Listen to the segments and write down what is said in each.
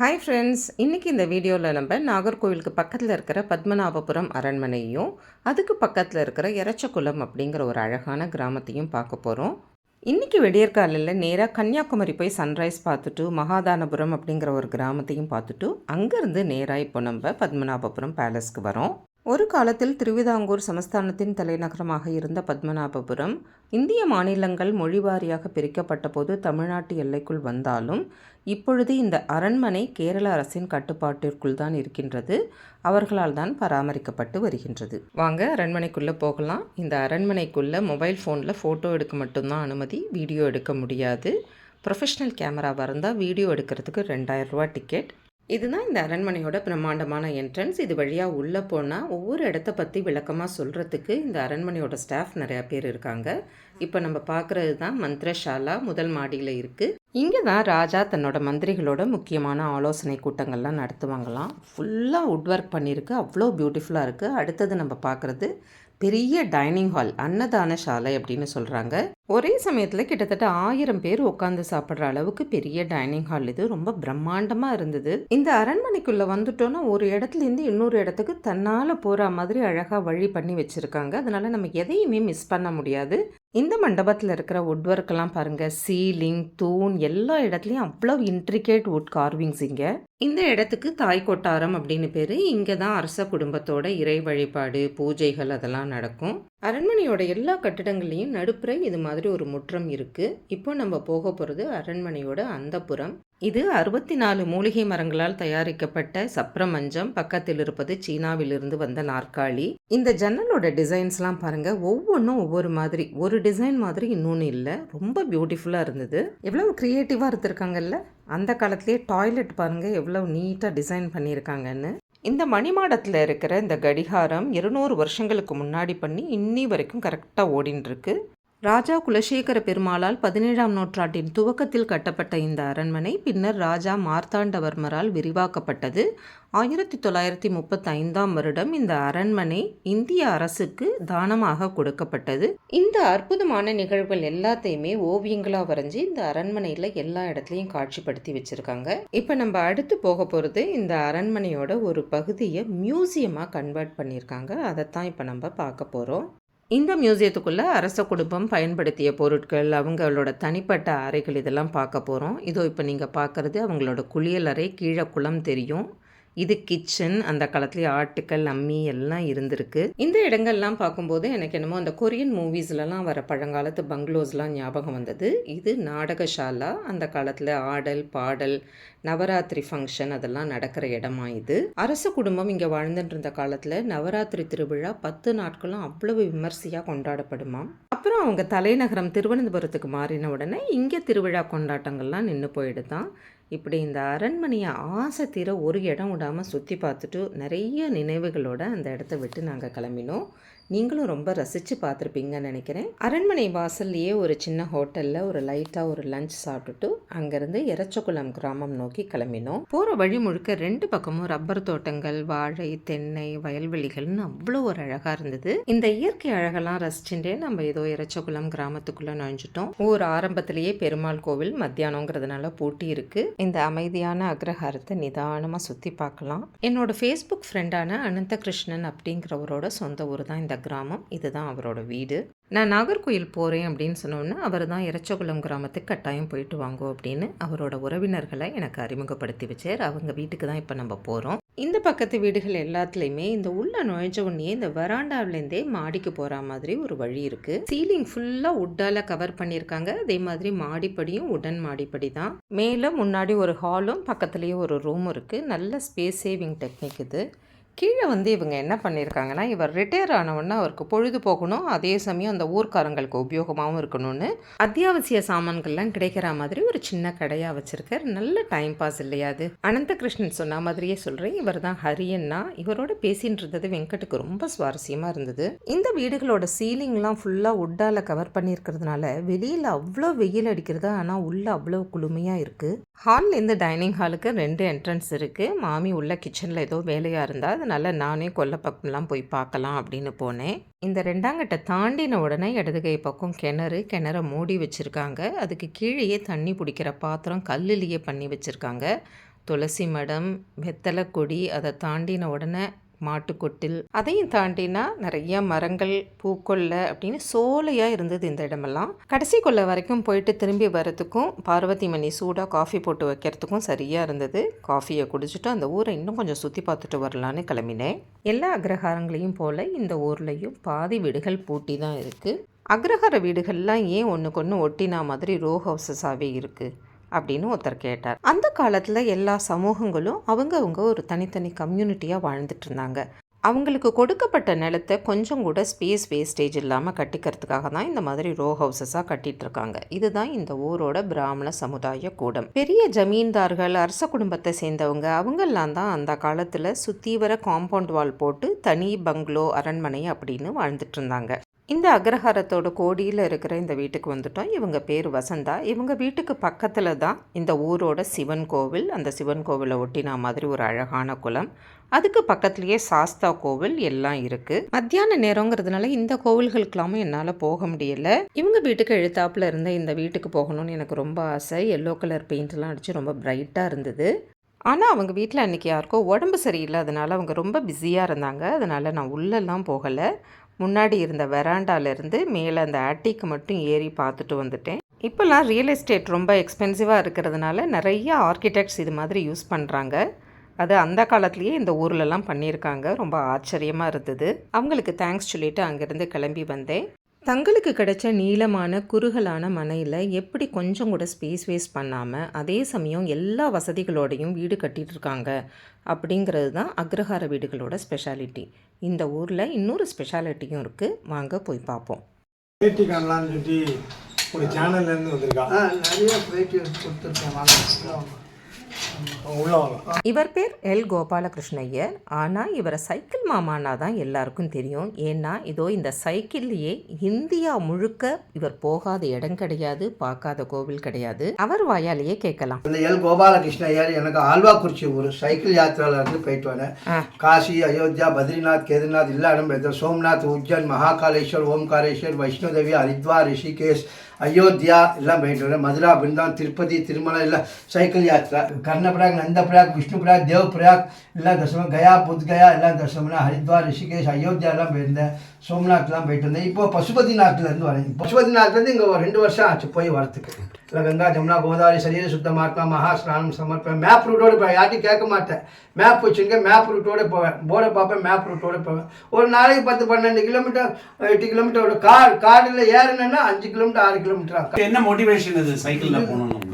Hi friends இன்றைக்கி இந்த வீடியோவில் நம்ம நாகர்கோவிலுக்கு பக்கத்தில் இருக்கிற பத்மநாபபுரம் அரண்மனையும் அதுக்கு பக்கத்தில் இருக்கிற எரச்சக்குளம் அப்படிங்கிற ஒரு அழகான கிராமத்தையும் பார்க்க போகிறோம் இன்றைக்கி விடியற்காலையில் நேராக கன்னியாகுமரி போய் சன்ரைஸ் பார்த்துட்டு மகாதானபுரம் அப்படிங்கிற ஒரு கிராமத்தையும் பார்த்துட்டு அங்கேருந்து நேராக இப்போ நம்ம பத்மநாபபுரம் பேலஸ்க்கு வரோம். ஒரு காலத்தில் திருவிதாங்கூர் சமஸ்தானத்தின் தலைநகரமாக இருந்த பத்மநாபபுரம் இந்திய மாநிலங்கள் மொழிவாரியாக பிரிக்கப்பட்ட போது தமிழ்நாட்டு எல்லைக்குள் வந்தாலும் இப்பொழுது இந்த அரண்மனை கேரள அரசின் கட்டுப்பாட்டிற்குள் தான் இருக்கின்றது. அவர்களால் தான் பராமரிக்கப்பட்டு வருகின்றது. வாங்க அரண்மனைக்குள்ளே போகலாம். இந்த அரண்மனைக்குள்ளே மொபைல் ஃபோனில் ஃபோட்டோ எடுக்க மட்டும்தான் அனுமதி வீடியோ எடுக்க முடியாது. ப்ரொஃபஷ்னல் கேமராவாக இருந்தால் வீடியோ எடுக்கிறதுக்கு ரெண்டாயிரம் ரூபா டிக்கெட். இதுதான் இந்த அரண்மனையோட பிரம்மாண்டமான என்ட்ரன்ஸ் இது வழியாக உள்ளே போனால் ஒவ்வொரு இடத்த பற்றி விளக்கமாக சொல்கிறதுக்கு இந்த அரண்மனையோட ஸ்டாஃப் நிறையா பேர் இருக்காங்க. இப்போ நம்ம பார்க்குறது தான் மந்திரஷாலா முதல் மாடியில் இருக்குது இங்கே தான் ராஜா தன்னோட மந்திரிகளோட முக்கியமான ஆலோசனை கூட்டங்கள்லாம் நடத்துவாங்களாம். ஃபுல்லாக உட் ஒர்க் பண்ணியிருக்கு. அவ்வளோ பியூட்டிஃபுல்லாக இருக்குது அடுத்தது நம்ம பார்க்குறது பெரிய டைனிங் ஹால் அன்னதான சாலை அப்படின்னு சொல்கிறாங்க ஒரே சமயத்தில் கிட்டத்தட்ட ஆயிரம் பேர் உட்காந்து சாப்பிட்ற அளவுக்கு பெரிய டைனிங் ஹால். இது ரொம்ப பிரம்மாண்டமாக இருந்தது. இந்த அரண்மனைக்குள்ளே வந்துட்டோன்னா ஒரு இடத்துலேருந்து இன்னொரு இடத்துக்கு தன்னால் போகிற மாதிரி அழகாக வழி பண்ணி வச்சுருக்காங்க. அதனால் நம்ம எதையுமே மிஸ் பண்ண முடியாது. இந்த மண்டபத்தில் இருக்கிற வுட் ஒர்க்கெல்லாம் பாருங்கள் சீலிங் தூண் எல்லா இடத்துலையும் அவ்வளோ இன்ட்ரிகேட் வுட் கார்விங்ஸ் இங்கே. இந்த இடத்துக்கு தாய் கொட்டாரம் அப்படின்னு பேர். இங்கே தான் அரச குடும்பத்தோட இறை வழிபாடு பூஜைகள் அதெல்லாம் நடக்கும். அரண்மனையோட எல்லா கட்டிடங்கள்லையும் நடுப்புற இது மாதிரி ஒரு முற்றம் இருக்குது இப்போ நம்ம போக போகிறது அரண்மனையோட அந்தப்புறம் இது அறுபத்தி நாலு மூலிகை மரங்களால் தயாரிக்கப்பட்ட சப்ரமஞ்சம். பக்கத்தில் இருப்பது சீனாவிலிருந்து வந்த நாற்காலி. இந்த ஜன்னலோட டிசைன்ஸ்லாம் பாருங்கள் ஒவ்வொன்றும் ஒவ்வொரு மாதிரி. ஒரு டிசைன் மாதிரி இன்னொன்று இல்லை. ரொம்ப பியூட்டிஃபுல்லாக இருந்தது. எவ்வளவு க்ரியேட்டிவாக இருந்திருக்காங்கல்ல? அந்த காலத்திலேயே டாய்லெட் பாருங்கள் எவ்வளோ நீட்டாக டிசைன் பண்ணியிருக்காங்கன்னு. இந்த மணிமாடத்தில் இருக்கிற இந்த கடிகாரம் இருநூறு வருஷங்களுக்கு முன்னாடி பண்ணி இன்னி வரைக்கும் கரெக்டாக ஓடின்னு இருக்கு ராஜா குலசேகர பெருமாளால் பதினேழாம் நூற்றாண்டின் துவக்கத்தில் கட்டப்பட்ட இந்த அரண்மனை பின்னர் ராஜா மார்த்தாண்டவர்மரால் விரிவாக்கப்பட்டது. ஆயிரத்தி தொள்ளாயிரத்தி முப்பத்தைந்தாம் வருடம் இந்த அரண்மனை இந்திய அரசுக்கு தானமாக கொடுக்கப்பட்டது. இந்த அற்புதமான நிகழ்வுகள் எல்லாத்தையுமே ஓவியங்களாக வரைஞ்சி இந்த அரண்மனையில் எல்லா இடத்துலையும் காட்சிப்படுத்தி வச்சுருக்காங்க. இப்போ நம்ம அடுத்து போக போகிறது இந்த அரண்மனையோட ஒரு பகுதியை மியூசியமாக கன்வெர்ட் பண்ணியிருக்காங்க. அதைத்தான் இப்போ நம்ம பார்க்க போகிறோம் இந்த மியூசியத்துக்குள்ளே அரச குடும்பம் பயன்படுத்திய பொருட்கள் அவங்களோட தனிப்பட்ட அறைகள் இதெல்லாம் பார்க்க போகிறோம் இதோ இப்போ நீங்கள் பார்க்குறது அவங்களோட குளியல் அறை கீழே குளம் தெரியும். இது கிச்சன் அந்த காலத்துலேயே ஆட்டுக்கள் அம்மி எல்லாம் இருந்திருக்கு. இந்த இடங்கள்லாம் பார்க்கும்போது எனக்கு என்னமோ அந்த கொரியன் மூவிஸ்லலாம் வர பழங்காலத்து பங்களோஸ்லாம் ஞாபகம் வந்தது. இது நாடகசாலா அந்த காலத்தில் ஆடல் பாடல் நவராத்திரி ஃபங்க்ஷன் அதெல்லாம் நடக்கிற இடமா இது. அரச குடும்பம் இங்கே வாழ்ந்துட்டு இருந்த காலத்தில் நவராத்திரி திருவிழா பத்து நாட்களும் அவ்வளவு விமர்சையாக கொண்டாடப்படுமாம். அப்புறம் அவங்க தலைநகரம் திருவனந்தபுரத்துக்கு மாறின உடனே இங்கே திருவிழா கொண்டாட்டங்கள்லாம் நின்று போயிடுதான். இப்படி இந்த அரண்மனையை ஆசை தீர ஒரு இடம் விடாமல் சுற்றி பார்த்துட்டு நிறைய நினைவுகளோட அந்த இடத்த விட்டு நாங்கள் கிளம்பினோம். நீங்களும் ரொம்ப ரசித்து பார்த்துருப்பீங்கன்னு நினைக்கிறேன். அரண்மனை வாசல்லையே ஒரு சின்ன ஹோட்டலில் ஒரு லைட்டாக ஒரு லஞ்ச் சாப்பிட்டுட்டு அங்கேருந்து எரச்சகுளம் கிராமம் நோக்கி கிளம்பினோம். போகிற வழி முழுக்க ரெண்டு பக்கமும் ரப்பர் தோட்டங்கள் வாழை தென்னை வயல்வெளிகள்னு அவ்வளோ ஒரு அழகாக இருந்தது. இந்த இயற்கை அழகெல்லாம் ரசிச்சுட்டே நம்ம ஏதோ எரச்சகுளம் கிராமத்துக்குள்ளே நுழைஞ்சிட்டோம். ஊர் ஆரம்பத்திலேயே பெருமாள் கோவில் மத்தியானங்கிறதுனால பூட்டி இருக்கு. இந்த அமைதியான அக்ரஹாரத்தை நிதானமாக சுற்றி பார்க்கலாம். என்னோட ஃபேஸ்புக் ஃப்ரெண்டான அனந்த கிருஷ்ணன் அப்படிங்கிறவரோட சொந்த ஊர் தான் இந்த கிராமம். இதுதான் அவரோட வீடு. நான் நாகர்கோயில் போகிறேன் அப்படின்னு சொன்னோன்னே அவர் தான் இறச்சகுளம் கிராமத்துக்கு கட்டாயம் போயிட்டு வாங்கோ அப்படின்னு அவரோட உறவினர்களை எனக்கு அறிமுகப்படுத்தி வச்சார் அவங்க வீட்டுக்கு தான் இப்போ நம்ம போகிறோம் இந்த பக்கத்து வீடுகள் எல்லாத்துலேயுமே இந்த உள்ள நுழைஞ்ச உடனே இந்த வராண்டாவிலேருந்தே மாடிக்கு போகிற மாதிரி ஒரு வழி இருக்குது சீலிங் ஃபுல்லாக உட்டால் கவர் பண்ணியிருக்காங்க. அதே மாதிரி மாடிப்படியும் உடன் மாடிப்படி தான். மேலே முன்னாடி ஒரு ஹாலும் பக்கத்துலேயே ஒரு ரூம் இருக்குது நல்ல ஸ்பேஸ் சேவிங் டெக்னிக் இது. கீழே வந்து இவங்க என்ன பண்ணியிருக்காங்கன்னா இவர் ரிட்டையர் ஆனவுடனே அவருக்கு பொழுது போகணும். அதே சமயம் அந்த ஊர்க்காரங்களுக்கு உபயோகமாகவும் இருக்கணும்னு அத்தியாவசிய சாமான்கள்லாம் கிடைக்கிற மாதிரி ஒரு சின்ன கடையாக வச்சுருக்கார். நல்ல டைம் பாஸ் இல்லையா அது? அனந்தகிருஷ்ணன் சொன்ன மாதிரியே சொல்கிறேன் இவர் தான் ஹரியன்னா. இவரோட பேசின்னு இருந்தது வெங்கட்டுக்கு ரொம்ப சுவாரஸ்யமாக இருந்தது. இந்த வீடுகளோட சீலிங்லாம் ஃபுல்லாக உட்டால் கவர் பண்ணியிருக்கிறதுனால வெளியில் அவ்வளோ வெயில் அடிக்கிறது ஆனால் உள்ளே அவ்வளோ குளுமையாக இருக்குது ஹால்லேருந்து டைனிங் ஹாலுக்கு ரெண்டு என்ட்ரன்ஸ் இருக்குது மாமி உள்ள கிச்சனில் ஏதோ வேலையாக இருந்தால் அதனால் நானே கொல்லை பக்கம்லாம் போய் பார்க்கலாம் அப்படின்னு போனேன். இந்த ரெண்டாங்கட்டை தாண்டின உடனே இடது கை பக்கம் கிணறு கிணற மூடி வச்சுருக்காங்க. அதுக்கு கீழேயே தண்ணி பிடிக்கிற பாத்திரம் கல்லுலேயே பண்ணி வச்சுருக்காங்க. துளசி மடம் வெத்தலை கொடி அதை தாண்டின உடனே மாட்டுக்கொட்டில். அதையும் தாண்டினா நிறைய மரங்கள் பூக்கொல்லை அப்படின்னு சோலையாக இருந்தது இந்த இடமெல்லாம். கடைசி கொல்லை வரைக்கும் போயிட்டு திரும்பி வரத்துக்கும் பார்வதி மணி சூடாக காஃபி போட்டு வைக்கிறதுக்கும் சரியாக இருந்தது. காஃபியை குடிச்சிட்டு அந்த ஊரை இன்னும் கொஞ்சம் சுற்றி பார்த்துட்டு வரலான்னு கிளம்பினேன். எல்லா அக்ரஹாரங்களையும் போல் இந்த ஊர்லேயும் பாதி வீடுகள் பூட்டி தான் இருக்குது அக்ரஹார வீடுகள்லாம் ஏன் ஒன்றுக்கு ஒன்று ஒட்டினா மாதிரி ரோ ஹவுசஸாகவே இருக்குது அப்படின்னு ஒருத்தர் கேட்டார். அந்த காலத்தில் எல்லா சமூகங்களும் அவங்கவுங்க ஒரு தனித்தனி கம்யூனிட்டியாக வாழ்ந்துட்டு இருந்தாங்க. அவங்களுக்கு கொடுக்கப்பட்ட நிலத்தை கொஞ்சம் கூட ஸ்பேஸ் வேஸ்டேஜ் இல்லாமல் கட்டிக்கிறதுக்காக தான் இந்த மாதிரி ரோ ஹவுசஸாக கட்டிட்டு இருக்காங்க. இதுதான் இந்த ஊரோட பிராமண சமுதாய கூடம். பெரிய ஜமீன்தார்கள் அரச குடும்பத்தை சேர்ந்தவங்க அவங்கெல்லாம் தான் அந்த காலத்தில் சுற்றி வர காம்பவுண்ட் வால் போட்டு தனி பங்களோ அரண்மனை அப்படின்னு வாழ்ந்துட்டு இருந்தாங்க. இந்த அக்ரஹாரத்தோட கோடியில் இருக்கிற இந்த வீட்டுக்கு வந்துட்டோம். இவங்க பேர் வசந்தா. இவங்க வீட்டுக்கு பக்கத்தில் தான் இந்த ஊரோட சிவன் கோவில். அந்த சிவன் கோவிலை ஒட்டினா மாதிரி ஒரு அழகான குளம். அதுக்கு பக்கத்துலேயே சாஸ்தா கோவில் எல்லாம் இருக்குது மத்தியான நேரங்கிறதுனால இந்த கோவில்களுக்கெல்லாமும் என்னால் போக முடியல. இவங்க வீட்டுக்கு எழுத்தாப்பில் இருந்த இந்த வீட்டுக்கு போகணும்னு எனக்கு ரொம்ப ஆசை. எல்லோ கலர் பெயிண்ட்லாம் அடித்து ரொம்ப பிரைட்டாக இருந்தது. ஆனால் அவங்க வீட்டில் அன்றைக்கி யாருக்கோ உடம்பு சரியில்லை அதனால் அவங்க ரொம்ப பிஸியாக இருந்தாங்க. அதனால் நான் உள்ளெல்லாம் போகலை. முன்னாடி இருந்த வெராண்டாலேருந்து மேலே அந்த ஆட்டிக்கு மட்டும் ஏறி பார்த்துட்டு வந்துட்டேன். இப்போல்லாம் ரியல் எஸ்டேட் ரொம்ப எக்ஸ்பென்சிவாக இருக்கிறதுனால நிறைய ஆர்கிடெக்ட்ஸ் இது மாதிரி யூஸ் பண்ணுறாங்க அது அந்த காலத்துலேயே இந்த ஊர்லலாம் பண்ணியிருக்காங்க. ரொம்ப ஆச்சரியமாக இருந்தது. அவங்களுக்கு தேங்க்ஸ் சொல்லிவிட்டு அங்கேருந்து கிளம்பி வந்தேன். தங்களுக்கு கிடைச்ச நீளமான குறுகலான மனையில் எப்படி கொஞ்சம் கூட ஸ்பேஸ் வேஸ்ட் பண்ணாமல் அதே சமயம் எல்லா வசதிகளோடையும் வீடு கட்டிட்டு இருக்காங்க அப்படிங்கிறது தான் அக்ரஹார வீடுகளோட ஸ்பெஷாலிட்டி இந்த ஊரில் இன்னொரு ஸ்பெஷாலிட்டியும் இருக்குது வாங்க போய் பார்ப்போம். பேட்டி காணலாம்னு சொல்லி ஒரு சேனல்ல இருந்து வந்திருக்கான் ஆ நிறைய பேட்டி கொடுத்துருக்கேன். இவர் பேர் எல். கோபாலகிருஷ்ணய்யர். ஆனால் இவரை சைக்கிள் மாமானா தான் எல்லாருக்கும் தெரியும். ஏன்னா இதோ இந்த சைக்கிள்லேயே இந்தியா முழுக்க இவர் போகாத இடம் கிடையாது பார்க்காத கோவில் கிடையாது. அவர் வாயாலேயே கேட்கலாம். இந்த எல். கோபாலகிருஷ்ண ஐயர் எனக்கு ஆழ்வாக்குறிச்சி ஊர் சைக்கிள் யாத்திரால இருந்து போயிட்டு வரேன் காசி அயோத்தியா பத்ரிநாத் கேதார்நாத் எல்லா இடம் போயிருந்தேன் சோம்நாத் உஜ்ஜன் மகாகாலேஸ்வர் ஓம்காரேஸ்வர் வைஷ்ணோதேவி ஹரித்வார் ரிஷிகேஷ் அயோத்தியா எல்லாம் போயிட்டு வரேன் மதுரா பிருந்தான் திருப்பதி திருமலை எல்லாம் சைக்கிள் யாத்திரா. கர்ணபிராக் நந்தபிராக் விஷ்ணுபிராக் தேவ்பிராக் எல்லாம் தரிசனம். கயா புத்கயா எல்லாம் தரிசனம் ஹரித்வார் ரிஷிகேஷ் அயோத்தியா எல்லாம் போயிருந்தேன். சோம்நாத்லாம் போயிட்டு இருந்தேன் இப்போ பசுபதி இருந்து வரேன். பசுபதிநாத்லேருந்து இங்கே ஒரு ரெண்டு வருஷம் ஆச்சு போய் வரத்துக்கு. இல்லை கங்கா ஜமுனா கோதாவரி சரீர சுத்தமாத்மா மகா ஸ்நானம் சமர்ப்பேன் மேப் ரூட்டோடு போய் யார்ட்டையும் கேட்க மாட்டேன். மேப் வச்சுருக்க மேப் ரூட்டோடு போவேன். போர்டை பார்ப்பேன் மேப் ரூட்டோடு போவேன். ஒரு நாளைக்கு பத்து பன்னெண்டு கிலோமீட்டர் எட்டு கிலோமீட்டர் கார் காரில் ஏறினேன்னா அஞ்சு கிலோமீட்டர் ஆறு கிலோமீட்டர் என்ன மோட்டிவேஷன் இது? சைக்கிளில் போகணும்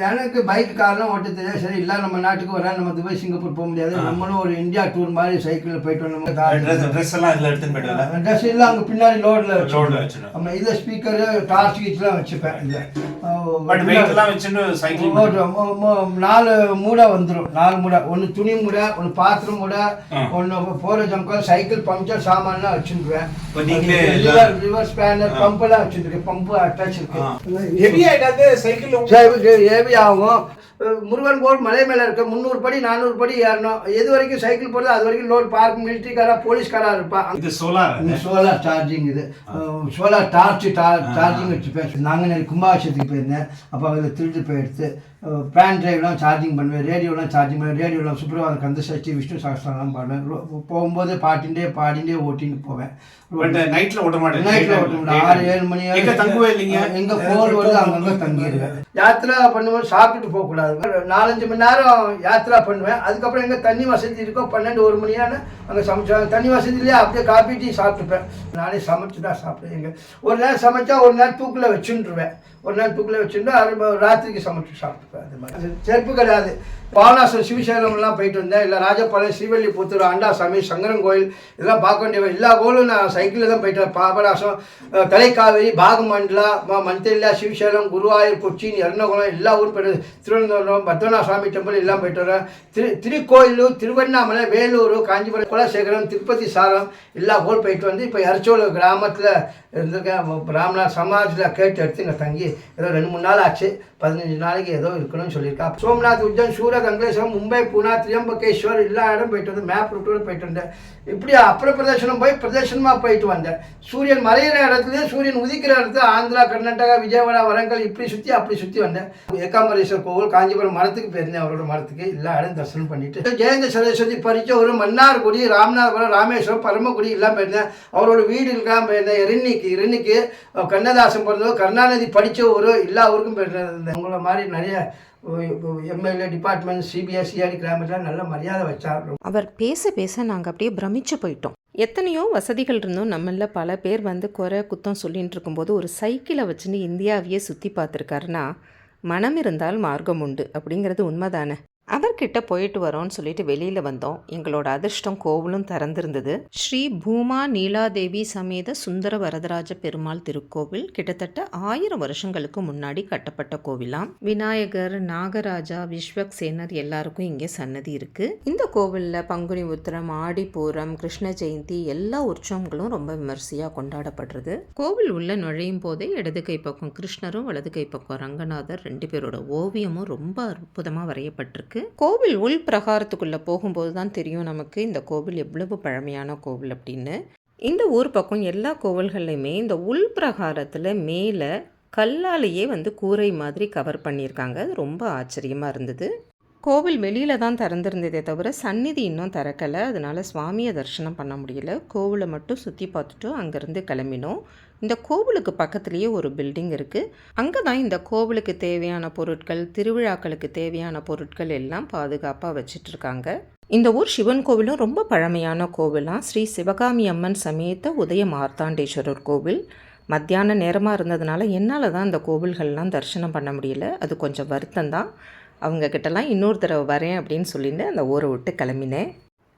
எனக்கு பைக் கார்லாம் ஓட்ட தெரியாது. சரி இல்லை நம்ம நாட்டுக்கு வர நம்ம துபாய் சிங்கப்பூர் போக முடியாது. நம்மளும் ஒரு இந்தியா டூர் மாதிரி சைக்கிளில் போயிட்டு ட்ரெஸ் வந்தோம் ட்ரெஸ் எல்லாம் இதுல எடுத்துன்னு போயிட்டு ட்ரெஸ் எல்லாம் அங்கே பின்னாடி லோடில் ரோட்ல வச்சிடும் நம்ம இதில் ஸ்பீக்கரு டார்ச் கீச்லாம் வச்சுப்பேன். மொ- நாலு மூடை வந்துடும் நாலு மூடை. ஒன்று துணி மூடை ஒன்று பாத்திரம் மூடை. ஒன்று போகிற ஜம்கல் சைக்கிள் பஞ்சர் சாமான்லாம் வச்சுருவேன். இப்ப நீங்களே ரிவர் ரிவர் ஸ்பேனர் பம்பெல்லாம் வச்சுருக்கேன். பம்பு அட்டாச் இருக்கு. ஹெவி ஆயிடாது சைக்கிள் ஏவி ஆகும் அஹ் முருகன் கோவில் மலை மேலே இருக்க முந்நூறு படி நானூறு படி ஏறணும். எது வரைக்கும் சைக்கிள் போடுறது அது வரைக்கும் லோட் பார்க் மிலிட்ரிக்காரா போலீஸ்காரா இருப்பான் இது சோலார் சோலார் சார்ஜிங் இது. சோலார் டார்ச் சார்ஜிங் வச்சுப்பேன் நாங்கள் கும்பாபிஷேகத்துக்கு போயிருந்தேன். அப்போ அதில் திருட்டு போயிடுத்து. பேன் டிரைவ்லாம் சார்ஜிங் பண்ணுவேன் ரேடியோலாம் சார்ஜிங் பண்ணுவேன் ரேடியோலாம் சுப்ரபாதம் கந்த சஷ்டி விஷ்ணு சாஸ்திரம்லாம் பாடுவேன். போகும்போது பாட்டின்டே பாடிண்டே ஓட்டின்னு போவேன். பட் நைட்ல ஓட்ட மாட்டேன். நைட்ல ஓட்ட முடியும் ஆறு ஏழு மணி எங்க தங்குவே இல்லைங்க? எங்க போல் வருது அங்கங்க தங்கிடுவேன் யாத்திரா பண்ணும்போது சாப்பிட்டுட்டு போக கூடாது நாலஞ்சு மணி நேரம் யாத்திரா பண்ணுவேன். அதுக்கப்புறம் எங்கே தண்ணி வசதி இருக்கோ பன்னெண்டு ஒரு மணியான அங்கே சமைச்சாங்க தண்ணி வசதியிலேயே அப்படியே காபி டீ சாப்பிட்டுப்பேன். நானே சமைச்சு தான் சாப்பிடுவேன். எங்கே ஒரு நேரம் சமைச்சா ஒரு நேரம் தூக்கில் வச்சுருவேன் ஒரு நேரம் தூக்கில் வச்சுட்டு அது ராத்திரிக்கு சமைச்சு சாப்பிட்டுப்பேன். அது மாதிரி. அது செருப்பு கிடையாது. பாவனாசம் சிவசேலம்லாம் போயிட்டு வந்தேன். இல்லை ராஜபாளையம் ஸ்ரீவல்லிபுத்தூர் ஆண்டாசாமி சங்கரன் கோயில் இதெல்லாம் பார்க்க வேண்டிய எல்லா கோயிலும் நான் சைக்கிளில் தான் போயிட்டு வரேன். பாபநாசம் தலைக்காவேரி பாகமண்டலா ம- மந்திரிலா சிவசேலம் குருவாயூர் கொச்சின் எர்ணகுளம் எல்லா ஊரும் போயிட்டு திருவனந்தபுரம் பத்மநாப சுவாமி டெம்பிள் எல்லாம் போயிட்டு வரேன். திரு திருக்கோயிலூர் திருவண்ணாமலை வேலூர் காஞ்சிபுரம் குலசேகரம் திருப்பதி சாரம் எல்லா கோல் போயிட்டு வந்து இப்போ எரச்சோல் கிராமத்தில் இருந்திருக்கேன். பிராமணர் சமாஜில் கேட்டு எடுத்து இங்கே தங்கி ஏதோ ரெண்டு மூணு நாள் ஆச்சு. பதினஞ்சு நாளைக்கு ஏதோ இருக்கணும்னு சொல்லியிருக்கா. சோம்நாத் உஜ்ஜன் சூர நாகர் அங்கலேஸ்வரம் மும்பை பூனா திரியம்பகேஸ்வர் எல்லா இடம் போயிட்டு வந்தேன் மேப் ரூட்டோட போயிட்டு வந்தேன். இப்படி அப்புற பிரதேசனம் போய் பிரதேசனமாக போயிட்டு வந்தேன். சூரியன் மறையிற இடத்துலேயே சூரியன் உதிக்கிற இடத்துல ஆந்திரா கர்நாடகா விஜயவாடா வரங்கல் இப்படி சுற்றி அப்படி சுற்றி வந்தேன். ஏகாம்பரேஸ்வர் கோவில் காஞ்சிபுரம் மரத்துக்கு போயிருந்தேன் அவரோட மரத்துக்கு. எல்லா இடம் தரிசனம் பண்ணிட்டு. ஜெயந்த சரஸ்வதி பறிச்ச ஒரு மன்னார்குடி ராமநாதபுரம் ராமேஸ்வரம் பரமக்குடி எல்லாம் போயிருந்தேன். அவரோட வீடு எல்லாம் போயிருந்தேன். எரிணிக்கு எரிணிக்கு கண்ணதாசன் பிறந்தவர் கருணாநிதி படித்த ஒரு எல்லா ஊருக்கும் போயிருந்தேன். உங்களை மாதிரி நிறைய எம்எல்ஏ டிபார்ட்மெண்ட் சிபிஎஸ்சிஆடி கிராமத்தில் நல்ல மரியாதை வச்சார் அவர் பேச பேச நாங்கள் அப்படியே பிரமிச்சு போயிட்டோம். எத்தனையோ வசதிகள் இருந்தும் நம்மள பல பேர் வந்து குறை குத்தம் சொல்லிகிட்டு இருக்கும்போது ஒரு சைக்கிளை வச்சுன்னு இந்தியாவையே சுற்றி பார்த்துருக்காருன்னா மனம் இருந்தால் மார்க்கம் உண்டு அப்படிங்கிறது உண்மைதானே? அவர்கிட்ட போயிட்டு வரோம்னு சொல்லிட்டு வெளியில் வந்தோம். எங்களோட அதிர்ஷ்டம் கோவிலும் திறந்திருந்தது. ஸ்ரீ பூமா நீலாதேவி சமேத சுந்தர வரதராஜ பெருமாள் திருக்கோவில் கிட்டத்தட்ட ஆயிரம் வருஷங்களுக்கு முன்னாடி கட்டப்பட்ட கோவிலாம். விநாயகர் நாகராஜா விஸ்வக்சேனர் எல்லாருக்கும் இங்கே சன்னதி இருக்கு. இந்த கோவிலில் பங்குனி உத்திரம் ஆடிப்பூரம் கிருஷ்ண ஜெயந்தி எல்லா உற்சவங்களும் ரொம்ப விமர்சையாக கொண்டாடப்படுறது. கோவில் உள்ள நுழையும் போதே இடது கை பக்கம் கிருஷ்ணரும் வலது கை பக்கம் ரங்கநாதர் ரெண்டு பேரோட ஓவியமும் ரொம்ப அற்புதமாக வரையப்பட்டிருக்கு. கோவில் உள் பிரகாரத்துக்குள்ளே போகும்போது தான் தெரியும் நமக்கு இந்த கோவில் எவ்வளவு பழமையான கோவில் அப்படின்னு. இந்த ஊர் பக்கம் எல்லா கோவில்கள்லையுமே இந்த உள் பிரகாரத்தில் மேலே கல்லாலேயே வந்து கூரை மாதிரி கவர் பண்ணியிருக்காங்க. அது ரொம்ப ஆச்சரியமாக இருந்தது. கோவில் வெளியில் தான் திறந்திருந்ததே தவிர சந்நிதி இன்னும் திறக்கலை. அதனால் சுவாமியை தரிசனம் பண்ண முடியல. கோவிலை மட்டும் சுற்றி பார்த்துட்டு அங்கேருந்து கிளம்பினோம். இந்த கோவிலுக்கு பக்கத்துலேயே ஒரு பில்டிங் இருக்குது அங்கே தான் இந்த கோவிலுக்கு தேவையான பொருட்கள் திருவிழாக்களுக்கு தேவையான பொருட்கள் எல்லாம் பாதுகாப்பாக வச்சிட்ருக்காங்க. இந்த ஊர் சிவன் கோவிலும் ரொம்ப பழமையான கோவிலாம் ஸ்ரீ சிவகாமி அம்மன் சமேத்த உதய மார்த்தாண்டேஸ்வரர் கோவில். மத்தியான நேரமாக இருந்ததுனால என்னால் தான் இந்த கோவில்கள்லாம் தரிசனம் பண்ண முடியல. அது கொஞ்சம் வருத்தம் அவங்கக்கிட்டலாம் இன்னொரு தடவை வரேன் அப்படின்னு சொல்லிட்டு அந்த ஊரை விட்டு கிளம்பினேன்.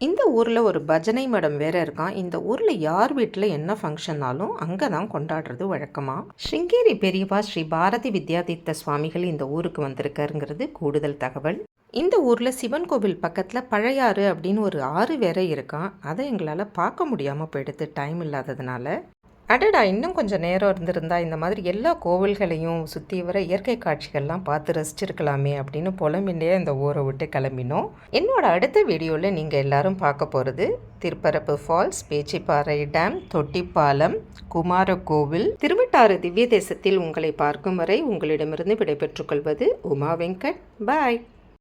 இந்த ஊரில் ஒரு பஜனை மடம் வேறு இருக்கான். இந்த ஊரில் யார் வீட்டில் என்ன ஃபங்க்ஷன்னாலும் அங்கே தான் கொண்டாடுறது வழக்கமாக ஸ்ருங்கேரி பெரியவா ஸ்ரீ பாரதி வித்யாதீர்த்த சுவாமிகள் இந்த ஊருக்கு வந்திருக்காருங்கிறது கூடுதல் தகவல். இந்த ஊரில் சிவன் கோவில் பக்கத்தில் பழையாறு அப்படின்னு ஒரு ஆறு வேற இருக்கான். அதை எங்களால் பார்க்க முடியாமல் போயிடுது. டைம் இல்லாததுனால. அடடா இன்னும் கொஞ்சம் நேரம் இருந்திருந்தா இந்த மாதிரி எல்லா கோவில்களையும் சுற்றி வர இயற்கை காட்சிகள்லாம் பார்த்து ரசிச்சிருக்கலாமே அப்படின்னு புலம்பின்றே இந்த ஊரை விட்டு கிளம்பினோம். என்னோட அடுத்த வீடியோவில் நீங்கள் எல்லாரும் பார்க்க போகிறது திருப்பரப்பு ஃபால்ஸ் பேச்சிப்பாறை டேம் தொட்டிப்பாலம் குமாரகோவில். திருவட்டாறு திவ்ய தேசத்தில் உங்களை பார்க்கும் வரை உங்களிடமிருந்து விடைபெற்றுக் கொள்வது உமா வெங்கட். பாய்.